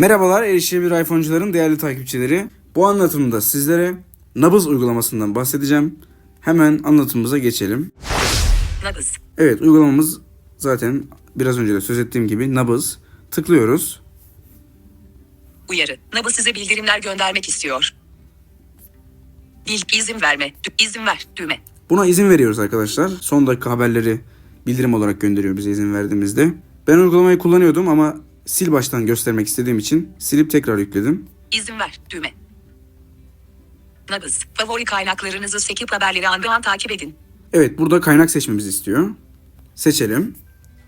Merhabalar erişilebilir iPhone'cuların değerli takipçileri. Bu anlatımda sizlere Nabız uygulamasından bahsedeceğim. Hemen anlatımımıza geçelim. Nabız. Evet uygulamamız zaten biraz önce de söz ettiğim gibi Nabız. Tıklıyoruz. Uyarı. Nabız size bildirimler göndermek istiyor. Bil, izin verme. İzin ver. Düğme. Buna izin veriyoruz arkadaşlar. Son dakika haberleri bildirim olarak gönderiyor bize izin verdiğimizde. Ben uygulamayı kullanıyordum ama sil baştan göstermek istediğim için silip tekrar yükledim. İzin ver. Düğme. Nabız. Favori kaynaklarınızı sekip haberleri andı an takip edin. Evet burada kaynak seçmemizi istiyor. Seçelim.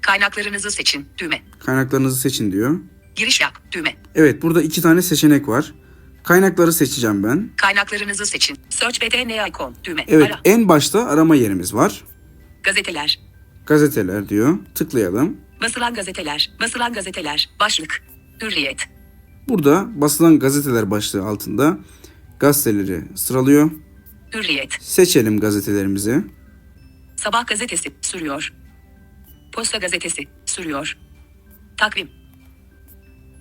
Kaynaklarınızı seçin. Düğme. Kaynaklarınızı seçin diyor. Giriş yap. Düğme. Evet burada iki tane seçenek var. Kaynakları seçeceğim ben. Kaynaklarınızı seçin. Search BTN icon. Düğme. Evet Ara. en başta arama yerimiz var. Gazeteler. Gazeteler diyor. Tıklayalım. Basılan gazeteler. Basılan gazeteler. Başlık. Hürriyet. Burada basılan gazeteler başlığı altında gazeteleri sıralıyor. Hürriyet. Seçelim gazetelerimizi. Sabah gazetesi sürüyor. Posta gazetesi sürüyor. Takvim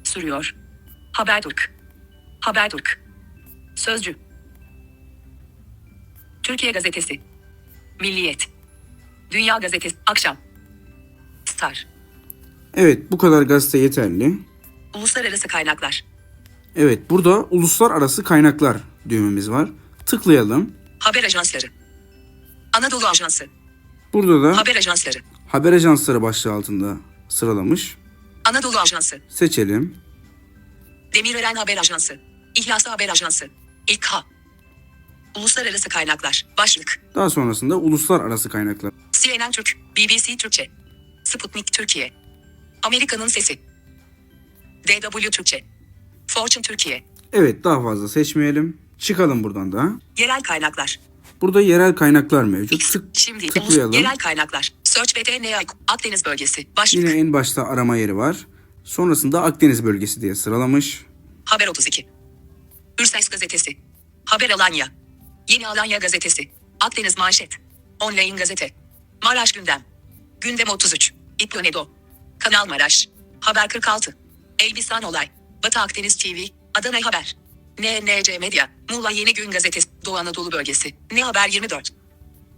sürüyor. Habertürk. Habertürk. Sözcü. Türkiye gazetesi. Milliyet. Dünya gazetesi. Akşam. Star. Evet bu kadar gazete yeterli. Uluslararası kaynaklar. Evet burada uluslararası kaynaklar düğmemiz var. Tıklayalım. Haber ajansları. Anadolu Ajansı. Burada da Haber ajansları. haber ajansları başlığı altında sıralamış. Anadolu Ajansı. Seçelim. Demirören Haber Ajansı. İhlaslı Haber Ajansı. İKHA. Uluslararası kaynaklar. Başlık. Daha sonrasında uluslararası kaynaklar. CNN Türk, BBC Türkçe, Sputnik Türkiye, Amerika'nın Sesi, DW Türkçe, Fortune Türkiye, Evet daha fazla seçmeyelim. Çıkalım buradan da. yerel kaynaklar, Burada yerel kaynaklar mevcut. X, Tık, şimdi tıklayalım. yerel kaynaklar, Search BTN Akdeniz bölgesi, başlık, Yine en başta arama yeri var. Sonrasında Akdeniz bölgesi diye sıralamış. Haber 32, Ürses Gazetesi, Haber Alanya, Yeni Alanya Gazetesi, Akdeniz Manşet, Online Gazete, Maraş Gündem, Gündem 33, İplonedo, Kanal Maraş, Haber 46, Elbistan Olay, Batı Akdeniz TV, Adana Haber, NNC Medya, Muğla Yeni Gün Gazetesi, Doğu Anadolu Bölgesi, Ne Haber 24,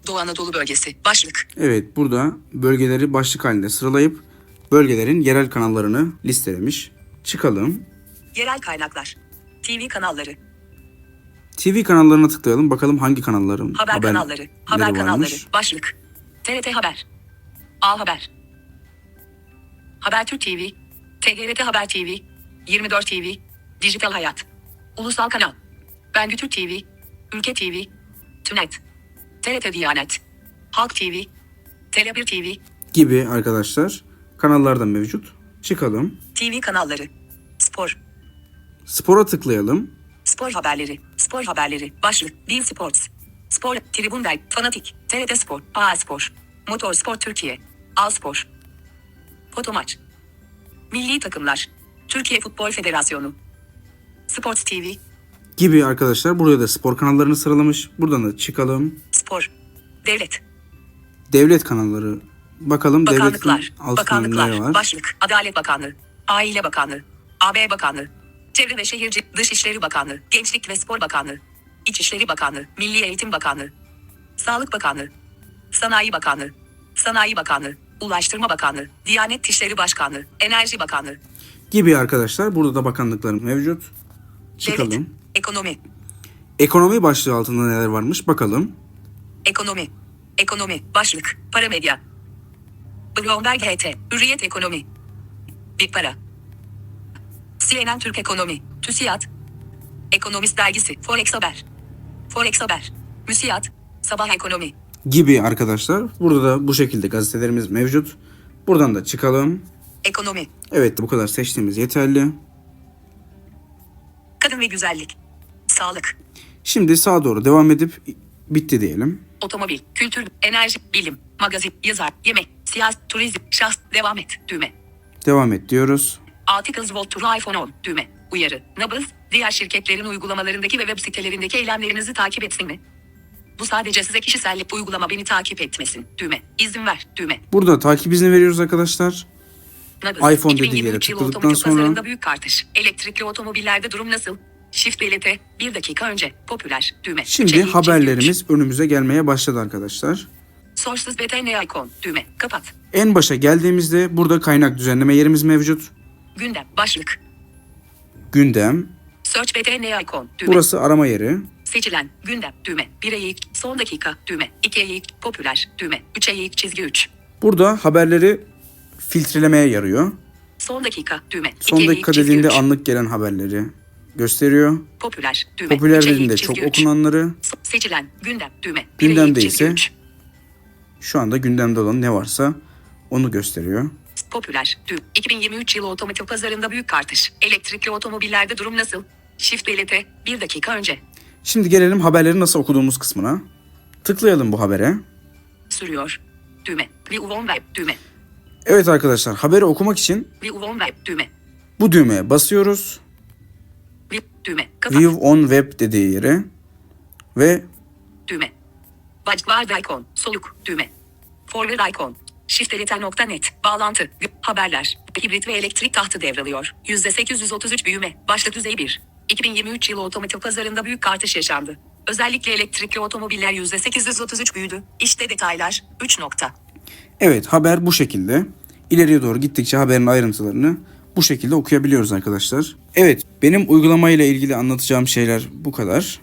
Doğu Anadolu Bölgesi, Başlık, Evet burada bölgeleri başlık halinde sıralayıp bölgelerin yerel kanallarını listelemiş. Çıkalım. Yerel Kaynaklar, TV kanalları, TV kanallarına tıklayalım. Bakalım hangi kanalların Haber haberleri kanalları, haber varmış. kanalları, başlık. TRT Haber, A Haber, Habertürk TV, TGRT Haber TV, 24 TV, Dijital Hayat, Ulusal Kanal, Bengü Türk TV, Ülke TV, Tünet, TRT Diyanet, Halk TV, Tele1 TV, gibi arkadaşlar kanallar da mevcut. Çıkalım. TV kanalları, Spor, Spora tıklayalım. Spor haberleri, spor haberleri, başlık, Bein Sports, Spor, Tribünden, Fanatik, TRT Spor, A Spor, Motor Spor Türkiye, Al Spor, Fotomaç, Milli Takımlar, Türkiye Futbol Federasyonu, Sports TV, Gibi arkadaşlar buraya da spor kanallarını sıralamış. Buradan da çıkalım. Spor, Devlet, Devlet kanalları. Bakalım Bakanlıklar, devletin Bakanlıklar, var? Başlık, Adalet Bakanlığı, Aile Bakanlığı, AB Bakanlığı, Çevre ve Şehircilik Dışişleri Bakanlığı, Gençlik ve Spor Bakanlığı, İçişleri Bakanlığı, Milli Eğitim Bakanlığı, Sağlık Bakanlığı, Sanayi Bakanlığı, Sanayi Bakanlığı, Ulaştırma Bakanlığı, Diyanet İşleri Başkanlığı, Enerji Bakanlığı, Gibi arkadaşlar burada da bakanlıklar mevcut. Çıkalım. Devlet, Ekonomi, Ekonomi başlığı altında neler varmış bakalım. Ekonomi, Ekonomi, Başlık, Para Medya, Bloomberg HT, Hürriyet Ekonomi, Big Para, CNN Türk Ekonomi, TÜSİAD, Ekonomist Dergisi, Forex Haber, Forex Haber, Müsiyat, Sabah Ekonomi, Gibi arkadaşlar. Burada da bu şekilde gazetelerimiz mevcut. Buradan da çıkalım. Ekonomi, Evet bu kadar seçtiğimiz yeterli. Kadın ve Güzellik, Sağlık, Şimdi sağa doğru devam edip bitti diyelim. Otomobil, Kültür, Enerji, Bilim, Magazin, Yazar, Yemek, Siyaset, Turizm, Şahs, Devam et, düğme. Devam et diyoruz. Articles Volt Tour iPhone 10 düğme. Uyarı. Nabız, diğer şirketlerin uygulamalarındaki ve web sitelerindeki eylemlerinizi takip etsin mi? Bu sadece size kişisellik uygulama beni takip etmesin. Düğme. İzin ver. Düğme. Burada takip izni veriyoruz arkadaşlar. Nabız. iPhone dediği 2023 yere tıkladıktan sonra büyük artış. Elektrikli otomobillerde durum nasıl? Shift belirte. Bir dakika önce. Popüler. Düğme. şimdi çevik, haberlerimiz önümüze gelmeye başladı arkadaşlar. Sources BTN icon. Düğme. Kapat. En başa geldiğimizde burada kaynak düzenleme yerimiz mevcut. Gündem. Başlık. Gündem. Search BTN icon. Düğme. Burası arama yeri. Seçilen. Gündem. Düğme. 1'e ilk. Son dakika. Düğme. 2'ye ilk. Popüler. Düğme. 3'e ilk. Çizgi 3. Burada haberleri filtrelemeye yarıyor. Son dakika. Düğme. Son 2'ye dakika. Çizgi dediğinde 3. anlık gelen haberleri gösteriyor. Popüler. Düğme. Popüler 3'e ilk. dediğinde çok 3. okunanları, Seçilen. Gündem. Düğme. 1'e Gündemde ise 3. şu anda gündemde olan ne varsa onu gösteriyor. Popüler. Düğüm. 2023 yılı otomotiv pazarında büyük artış. Elektrikli otomobillerde durum nasıl? Shift belirte. Bir dakika önce. Şimdi gelelim haberleri nasıl okuduğumuz kısmına. Tıklayalım bu habere. Sürüyor. Düğme. Web. Düğme. Evet arkadaşlar haberi okumak için web. Düğme. bu düğmeye basıyoruz. Düğme. Kapat. View on web dediği yere ve Düğme. Budget icon. Soluk. Düğme. Forward icon. Shiftdelete.net. Bağlantı. Haberler. Hibrit ve elektrik tahtı devralıyor. %833 büyüme. Başlık düzey 1. 2023 yılı otomotiv pazarında büyük artış yaşandı. Özellikle elektrikli otomobiller %833 büyüdü. İşte detaylar. 3 nokta. evet haber bu şekilde. İleriye doğru gittikçe haberin ayrıntılarını bu şekilde okuyabiliyoruz arkadaşlar. Evet benim uygulamayla ilgili anlatacağım şeyler bu kadar.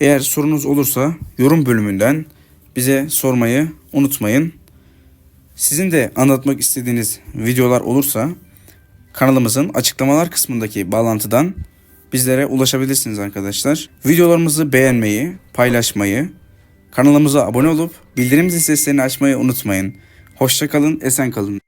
Eğer sorunuz olursa yorum bölümünden bize sormayı unutmayın. Sizin de anlatmak istediğiniz videolar olursa kanalımızın açıklamalar kısmındaki bağlantıdan bizlere ulaşabilirsiniz arkadaşlar. Videolarımızı beğenmeyi, paylaşmayı, kanalımıza abone olup bildirim zil seslerini açmayı unutmayın. Hoşça kalın, esen kalın.